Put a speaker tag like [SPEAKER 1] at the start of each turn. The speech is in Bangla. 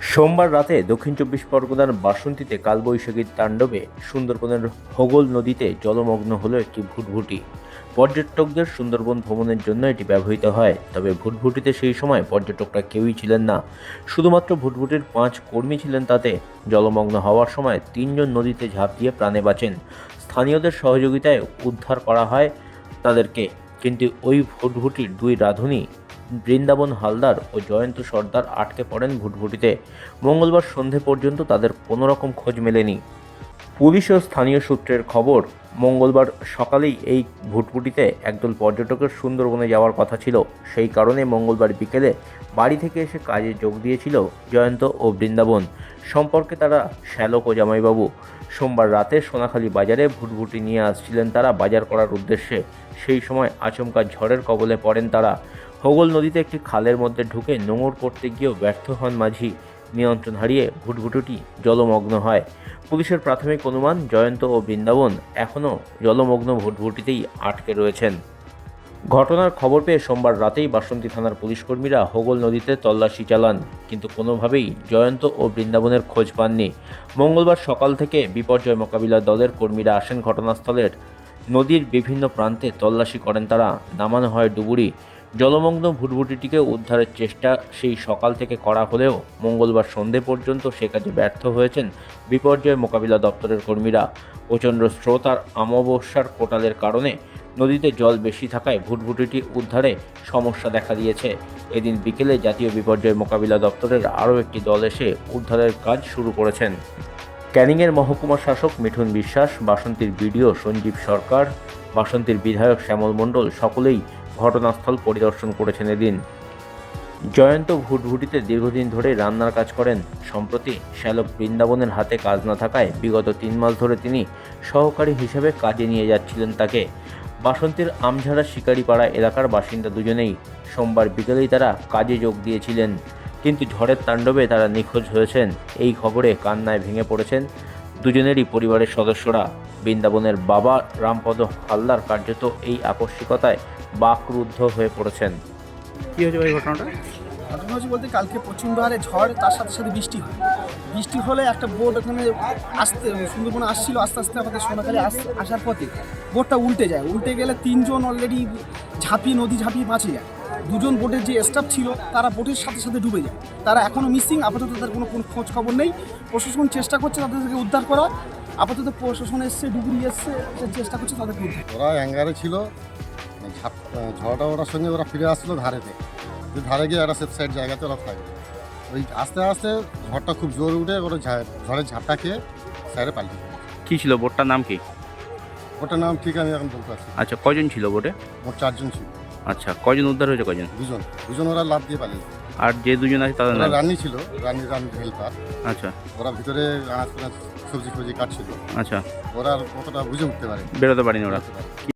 [SPEAKER 1] সোমবার রাতে দক্ষিণ চব্বিশ পরগনার বাসন্তীতে কালবৈশাখীর তাণ্ডবে সুন্দরবনের হোগল নদীতে জলমগ্ন হলো একটি ভুটভুটি। পর্যটকদের সুন্দরবন ভ্রমণের জন্য এটি ব্যবহৃত হয়, তবে ভুটভুটিতে সেই সময় পর্যটকরা কেউই ছিলেন না। শুধুমাত্র ভুটভুটির পাঁচ কর্মী ছিলেন তাতে। জলমগ্ন হওয়ার সময় তিনজন নদীতে ঝাঁপ দিয়ে প্রাণে বাঁচেন। স্থানীয়দের সহযোগিতায় উদ্ধার করা হয় তাদেরকে, কিন্তু ওই ভুটভুটির দুই রাঁধুনি বৃন্দাবন হালদার ও জয়ন্ত সর্দার আটকে পড়েন ভুটভুটিতে মঙ্গলবার সন্ধে পর্যন্ত তাদের কোনো রকম খোঁজ মেলেনি। পুলিশ ও স্থানীয় সূত্রের খবর, মঙ্গলবার সকালেই এই ভুটভুটিতে একদল পর্যটকের সুন্দরবনে যাওয়ার কথা ছিল। সেই কারণে মঙ্গলবার বিকেলে বাড়ি থেকে এসে কাজে যোগ দিয়েছিল জয়ন্ত ও বৃন্দাবন। সম্পর্কে তারা শ্যালক ও জামাইবাবু। সোমবার রাতে সোনাখালী বাজারে ভুটভুটি নিয়ে আসছিলেন তারা বাজার করার উদ্দেশ্যে। সেই সময় আচমকা ঝড়ের কবলে পড়েন তারা। হোগল নদীতে একটি খালের মধ্যে ঢুকে নোঙর করতে গিয়েও ব্যর্থ হন মাঝি। নিয়ন্ত্রণ হারিয়ে ভুটভুটিটি জলমগ্ন হয়। পুলিশের প্রাথমিক অনুমান, জয়ন্ত ও বৃন্দাবন এখনও জলমগ্ন ভুটভুটিতেই আটকে রয়েছেন। ঘটনার খবর পেয়ে সোমবার রাতেই বাসন্তী থানার পুলিশকর্মীরা হোগল নদীতে তল্লাশি চালান, কিন্তু কোনোভাবেই জয়ন্ত ও বৃন্দাবনের খোঁজ পাননি। মঙ্গলবার সকাল থেকে বিপর্যয় মোকাবিলা দলের কর্মীরা আসেন ঘটনাস্থলের। নদীর বিভিন্ন প্রান্তে তল্লাশি করেন তারা। নামানো হয় ডুবুরি। জলমগ্ন ভুটভুটিটিকে উদ্ধারের চেষ্টা সেই সকাল থেকে করা হলেও মঙ্গলবার সন্ধে পর্যন্ত সে কাজে ব্যর্থ হয়েছেন বিপর্যয় মোকাবিলা দপ্তরের কর্মীরা। প্রচণ্ড স্রোত আর অমাবস্যার কোটালের কারণে নদীতে জল বেশি থাকায় ভুটভুটিটি উদ্ধারে সমস্যা দেখা দিয়েছে। এদিন বিকেলে জাতীয় বিপর্যয় মোকাবিলা দপ্তরের আরও একটি দল এসে উদ্ধারের কাজ শুরু করেছেন। ক্যানিংয়ের মহকুমা শাসক মিঠুন বিশ্বাস, বাসন্তীর বিডিও সঞ্জীব সরকার, বাসন্তীর বিধায়ক শ্যামল মণ্ডল সকলেই ঘটনাস্থল পরিদর্শন করেছেন এদিন। জয়ন্ত ভুটভুটিতে দীর্ঘদিন ধরে রান্নার কাজ করেন। সম্প্রতি শ্যালক বৃন্দাবনের হাতে কাজ না থাকায় বিগত তিন মাস ধরে তিনি সহকারী হিসেবে কাজে নিয়ে যাচ্ছিলেন তাকে। বাসন্তীর আমঝাড়া শিকারিপাড়া এলাকার বাসিন্দা দুজনেই সোমবার বিকেলেই তারা কাজে যোগ দিয়েছিলেন। কিন্তু ঝড়ের তাণ্ডবে তারা নিখোঁজ হয়েছেন। এই খবরে কান্নায় ভেঙে পড়েছেন দুজনেরই পরিবারের সদস্যরা বৃন্দাবনের বাবা রামপদ হালদার কার্যত এই আকস্মিকতায় বাকরুদ্ধ হয়ে পড়েছেন।
[SPEAKER 2] কি হয়েছে ওই ঘটনাটা?
[SPEAKER 3] ঘটনা হচ্ছে বলতে কালকে প্রচণ্ড হারে ঝড় তার সাথে সাথে বৃষ্টি হয়। বৃষ্টি হলে একটা বোট ওখানে আসতে সুন্দরবনে আসছিল আস্তে আস্তে আমাদের সোনাখালি আস আসার পথে বোটটা উল্টে যায়। উল্টে গেলে তিনজন অলরেডি ঝাঁপিয়ে নদী ঝাঁপিয়ে বাঁচে যায়। দুজন বোটের যে স্টাফ ছিল তারা বোটের সাথে সাথে ডুবে যায়। তারা এখনও মিসিং আপাতত তাদের কোনো কোনো খোঁজ খবর নেই। প্রশাসন চেষ্টা করছে তাদেরকে উদ্ধার করা। আপাতত প্রশাসন এসছে ডুবুরি এসছে চেষ্টা করছে তাদেরকে উদ্ধার
[SPEAKER 4] ওরা অ্যাঙ্গারে ছিল। ঝাপ ঝড়টা ওরার সঙ্গে ওরা ফিরে আসলো ধারেতে। যে ধারে গিয়ে একটা সেফ সাইড জায়গাতে ওরা থাকবে ওই আস্তে আস্তে ঝড়টা খুব জোর উঠে ওরা ঝড়ের ঝাপটা খেয়ে সাইডে পালিয়ে।
[SPEAKER 2] কি ছিল বোটটার নাম কি?
[SPEAKER 4] ওটার নাম ঠিক আমি এখন বলতে পারছি
[SPEAKER 2] আচ্ছা কয়জন ছিল বোটে?
[SPEAKER 4] মোট চারজন ছিল।
[SPEAKER 2] আচ্ছা কয়জন উদ্ধার হয়েছে কয়জন?
[SPEAKER 4] দুজন। দুজন ওরা লাভ দিয়ে পালিয়ে
[SPEAKER 2] আর যে দুজন আছে তাদের
[SPEAKER 4] ওরা
[SPEAKER 2] নাম?
[SPEAKER 4] রান্নি ছিল রান্নি রান্নি হেল্পার।
[SPEAKER 2] আচ্ছা।
[SPEAKER 4] ওরা ভিতরে আনাজ সবজি ফবজি কাটছিল।
[SPEAKER 2] আচ্ছা।
[SPEAKER 4] ওরা আর কতটা বুঝে উঠতে পারে
[SPEAKER 2] বেরোতে পারিনি ওরা।